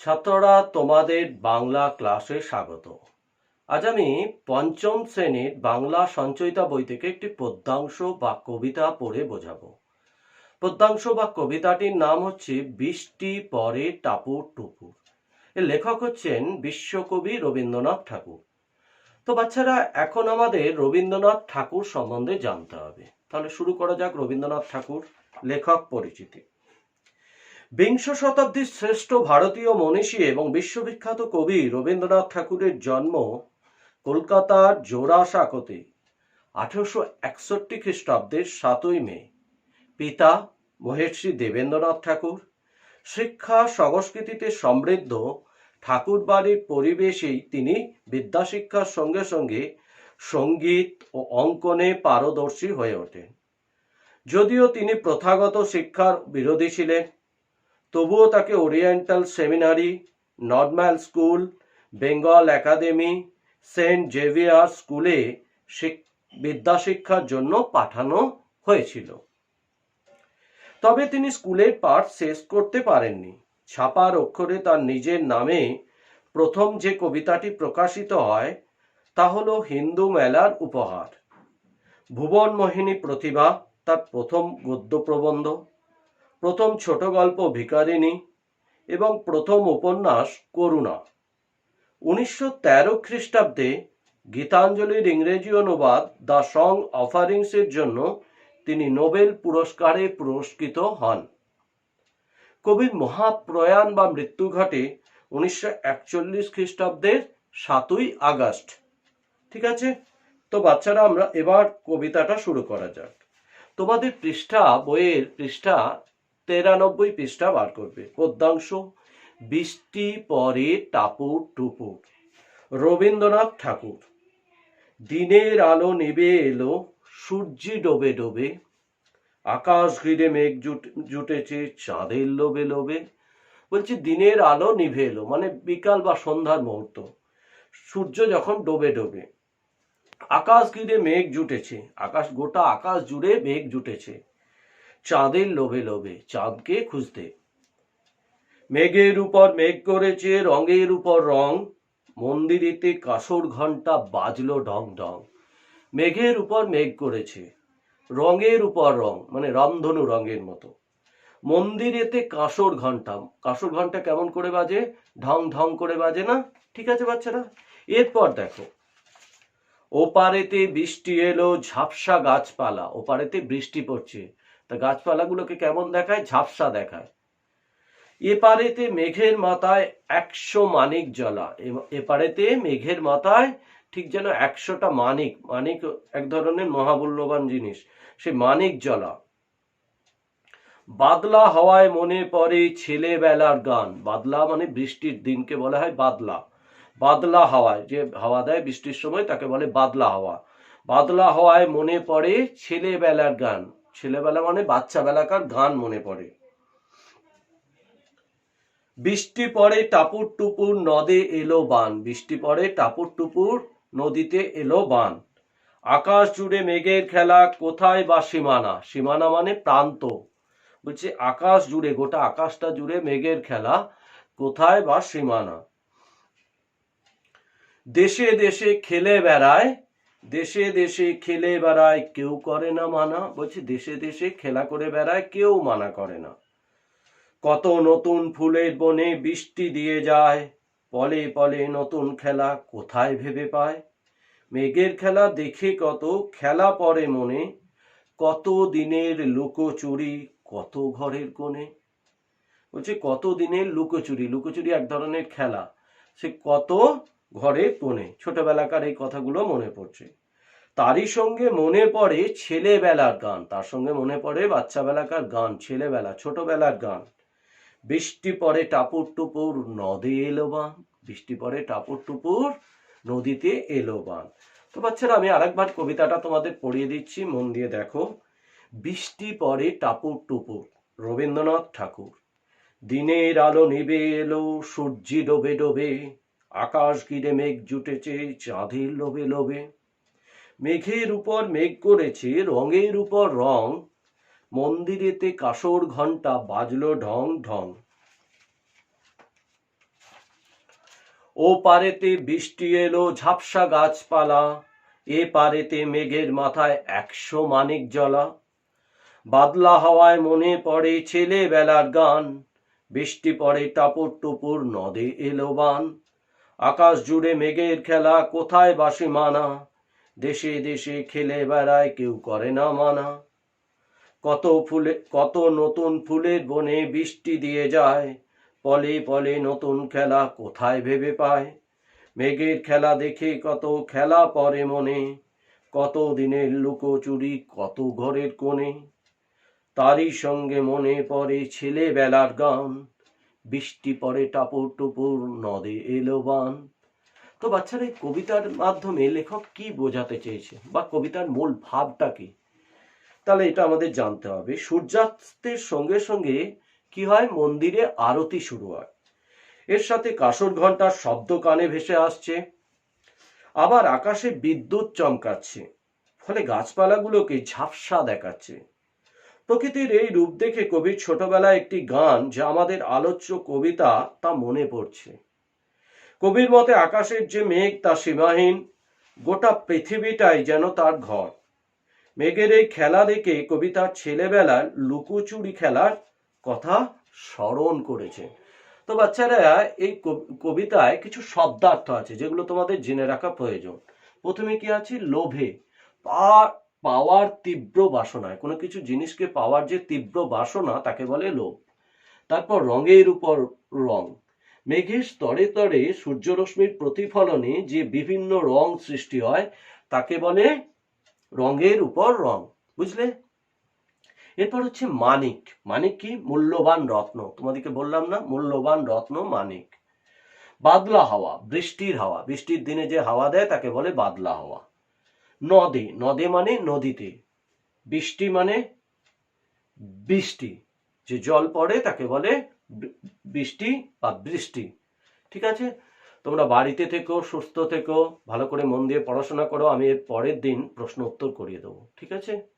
ছাত্ররা তোমাদের বাংলা ক্লাসে স্বাগত। আজ আমি পঞ্চম শ্রেণির বাংলা সঞ্চয়িতা বই থেকে একটি পদ্যাংশ বা কবিতা পড়ে বোঝাবো। পদ্যাংশ বা কবিতাটির নাম হচ্ছে বৃষ্টি পরে টাপুর টুপুর। এর লেখক হচ্ছেন বিশ্বকবি রবীন্দ্রনাথ ঠাকুর। তো বাচ্চারা, এখন আমাদের রবীন্দ্রনাথ ঠাকুর সম্বন্ধে জানতে হবে। তাহলে শুরু করা যাক রবীন্দ্রনাথ ঠাকুর লেখক পরিচিতি। বিংশ শতাব্দীর শ্রেষ্ঠ ভারতীয় মনীষী এবং বিশ্ববিখ্যাত কবি রবীন্দ্রনাথ ঠাকুরের জন্ম কলকাতার জোড়াসাঁকোতে, আঠেরোশো একষট্টি খ্রিস্টাব্দের সাতই মে। পিতা মহের্ষি দেবেন্দ্রনাথ ঠাকুর, শিক্ষা সংস্কৃতিতে সমৃদ্ধ ঠাকুর বাড়ির পরিবেশেই তিনি বিদ্যাশিক্ষার সঙ্গে সঙ্গে সংগীত ও অঙ্কনে পারদর্শী হয়ে ওঠেন। যদিও তিনি প্রথাগত শিক্ষার বিরোধী ছিলেন তবুও তাকে oriental seminary, normal school, Bengal academy, Saint Xavier স্কুলে শিক- বিদ্যাশিক্ষার জন্য পাঠানো হয়েছিল। তবে তিনি স্কুলের পাঠ শেষ করতে পারেননি। ছাপার অক্ষরে তার নিজের নামে প্রথম যে কবিতাটি প্রকাশিত হয়, তা হল হিন্দু মেলার উপহার। ভুবন মোহিনী প্রতিভা তার প্রথম গদ্য প্রবন্ধ। প্রথম ছোট গল্প ভিকারিনী এবং প্রথম উপন্যাস করুণা। উনিশশো তেরো খ্রিস্টাব্দে গীতাঞ্জলির ইংরেজি অনুবাদ দ্য সং অফারিংসের জন্য তিনি নোবেল পুরস্কারে পুরস্কৃত হন। কবির মহাপ্রয়াণ বা মৃত্যু ঘটে উনিশশো একচল্লিশ খ্রিস্টাব্দের সাতই আগস্ট। ঠিক আছে? তো বাচ্চারা, আমরা এবার কবিতাটা শুরু করা যাক। তোমাদের পৃষ্ঠা, বইয়ের পৃষ্ঠা তেরানব্বই পৃষ্ঠা বার করবে। পদ্যাংশ বৃষ্টি পরে টাপুর টুপুর রবীন্দ্রনাথ ঠাকুর, দিনের আলো নেবে এলো, সূর্যি ডোবে ডোবে। আকাশ ঘিরে মেঘ জুট- জুটেছে, চাঁদের লোবে লোবে বলছি, দিনের আলো নিভে এলো মানে বিকাল বা সন্ধ্যার মুহূর্ত। সূর্য যখন ডোবে ডোবে। আকাশ ঘিরে মেঘ জুটেছে, আকাশ, গোটা আকাশ জুড়ে মেঘ জুটেছে। চাঁদের লোভে লোভে, চাঁদকে খুঁজতে। মেঘের উপর মেঘ করেছে, রঙের উপর রং। মন্দিরেতে কাসর ঘণ্টা বাজলো ঢং ঢং। মেঘের উপর মেঘ করেছে, রঙের উপর রং মানে রামধনু রঙের মতো। মন্দিরেতে কাসর ঘণ্টা কাসর ঘণ্টা কেমন করে বাজে? ঢং ঢং করে বাজে না? ঠিক আছে বাচ্চারা? এরপর দেখো। ওপারেতে বৃষ্টি এলো, ঝাপসা গাছপালা, ওপারেতে বৃষ্টি পড়ছে। তা গাছপালাগুলোকে কেমন দেখায়? ঝাপসা দেখায়। এপারেতে মেঘের মাথায় একশো মানিক জ্বলা। এপারেতে মেঘের মাথায় ঠিক যেন একশোটা মানিক। মানিক এক ধরনের মহামূল্যবান জিনিস সে মানিক জ্বলা। বাদলা হওয়ায় মনে পড়ে ছেলেবেলার গান। বাদলা মানে বৃষ্টির দিনকে বলা হয় বাদলা। বাদলা হাওয়ায়, যে হাওয়া দেয় বৃষ্টির সময় তাকে বলে বাদলা হাওয়া। বাদলা হওয়ায় মনে পড়ে ছেলেবেলার গান। ছেলেবেলা মানে বাচ্চা বেলাকার গান মনে পড়ে। বৃষ্টি পড়ে টাপুর টুপুর নদে এলো বান। বৃষ্টি পড়ে টাপুর টুপুর নদীতে এলো বান। আকাশ জুড়ে মেঘের খেলা, কোথায় বা সীমানা? সীমানা মানে প্রান্ত। বলছে আকাশ জুড়ে, গোটা আকাশটা জুড়ে মেঘের খেলা, কোথায় বা সীমানা? দেশে দেশে খেলে বেড়ায় দেশে দেশে খেলে বেড়ায়, কেউ করে না মানা। বলছে, দেশে দেশে খেলা করে বেড়ায়, কেউ মানা করে না। কত নতুন ফুলের বনে বৃষ্টি দিয়ে যায়, পলে পলে নতুন খেলা কোথায় ভেবে পায়? মেঘের খেলা দেখে কত, খেলা পরে মনে। কত দিনের লুকোচুরি, কত ঘরের কোণে। বলছে, কত দিনের লুকোচুরি? লুকোচুরি এক ধরনের খেলা। সে কত ঘরের কোণে ছোটবেলাকার এই কথাগুলো মনে পড়ছে। তারই সঙ্গে মনে পড়ে ছেলেবেলার গান। তার সঙ্গে মনে পড়ে বাচ্চা বেলাকার গান, ছেলেবেলা, ছোটবেলার গান। বৃষ্টি পরে টাপুর টুপুর, নদে এলো বান। বৃষ্টি পরে টাপুর টুপুর, নদীতে এলো বান। তো বাচ্চারা, আমি আরেকবার কবিতাটা তোমাদের পড়িয়ে দিচ্ছি, মন দিয়ে দেখো। বৃষ্টি পরে টাপুর টুপুর, রবীন্দ্রনাথ ঠাকুর। দিনের আলো নেবে এলো, সূর্যি ডোবে ডোবে আকাশ ঘিরে মেঘ জুটেছে, চাঁদের লোভে লোভে। মেঘের উপর মেঘ করেছে, রঙের উপর রং। মন্দিরেতে কাসর ঘণ্টা বাজলো ঢং ঢং। ও পারেতে বৃষ্টি এলো, ঝাপসা গাছপালা। এ পারেতে মেঘের মাথায় একশো মানিক জ্বলা। বাদলা হাওয়ায় মনে পড়ে ছেলেবেলার গান। বৃষ্টি পড়ে টাপুর টুপুর নদে এলো বান। আকাশ জুড়ে মেঘের খেলা, কোথায় বাসি মানা? দেশে দেশে খেলে বেড়ায়, কেউ করে না মানা। কত ফুলে, কত নতুন ফুলের বনে বৃষ্টি দিয়ে যায়, পলে পলে নতুন খেলা কোথায় ভেবে পায়? মেঘের খেলা দেখে কত খেলা পরে মনে, কত দিনের লুকোচুরি, কত ঘরের কোণে। তারই সঙ্গে মনে পড়ে ছেলেবেলার গান বৃষ্টি পড়ে টাপুর টুপুর, নদে এলো বান। তো বাচ্চারা এই কবিতার মাধ্যমে লেখক কি বোঝাতে চেয়েছে বা কবিতার মূল ভাবটা কি? তাহলে এটা আমাদের জানতে হবে। সূর্যাস্তের সঙ্গে সঙ্গে কি হয়? মন্দিরে আরতি শুরু হয়। এর সাথে কাসর ঘণ্টার শব্দ কানে ভেসে আসছে। আবার আকাশে বিদ্যুৎ চমকাচ্ছে। ফলে গাছপালাগুলোকে ঝাপসা দেখাচ্ছে। প্রকৃতির এই রূপ দেখে কবির ছোটবেলায় একটি গান যা আমাদের আলোচ্য কবিতা তা মনে পড়ছে। কবির মতে আকাশের যে মেঘ তা সীমাহীন, গোটা পৃথিবীটাই যেন তার ঘর। মেঘের এই খেলা দেখে কবিতার ছেলেবেলার লুকোচুরি খেলার কথা স্মরণ করেছে। তো বাচ্চারা, এই কব- কবিতায় কিছু শব্দার্থ আছে যেগুলো তোমাদের জেনে রাখা প্রয়োজন। প্রথমে কি আছে? লোভে। পা- পাওয়ার তীব্র বাসনায় কোনো কিছু জিনিসকে পাওয়ার যে তীব্র বাসনা তাকে বলে লোভ। তারপর রঙের উপর রং। মেঘের স্তরে স্তরে সূর্যরশ্মির প্রতিফলনে যে বিভিন্ন রং সৃষ্টি হয়, তাকে বলে রঙের উপর রং। বুঝলে? এরপর হচ্ছে মানিক। মানিক কি? মূল্যবান রত্ন। তোমাদেরকে বললাম না, মূল্যবান রত্ন মানিক। বাদলা হাওয়া, বৃষ্টির হাওয়া। বৃষ্টির দিনে যে হাওয়া দেয়, তাকে বলে বাদলা হাওয়া। নদে নদে মানে নদীতে। বৃষ্টি মানে বৃষ্টি। যে জল পড়ে তাকে বলে বৃষ্টি বা বৃষ্টি। ঠিক আছে? তোমরা বাড়িতে থেকো, সুস্থ থেকো, ভালো করে মন দিয়ে পড়াশোনা করো, আমি এর পরের দিন প্রশ্ন উত্তর করিয়ে দেবো। ঠিক আছে?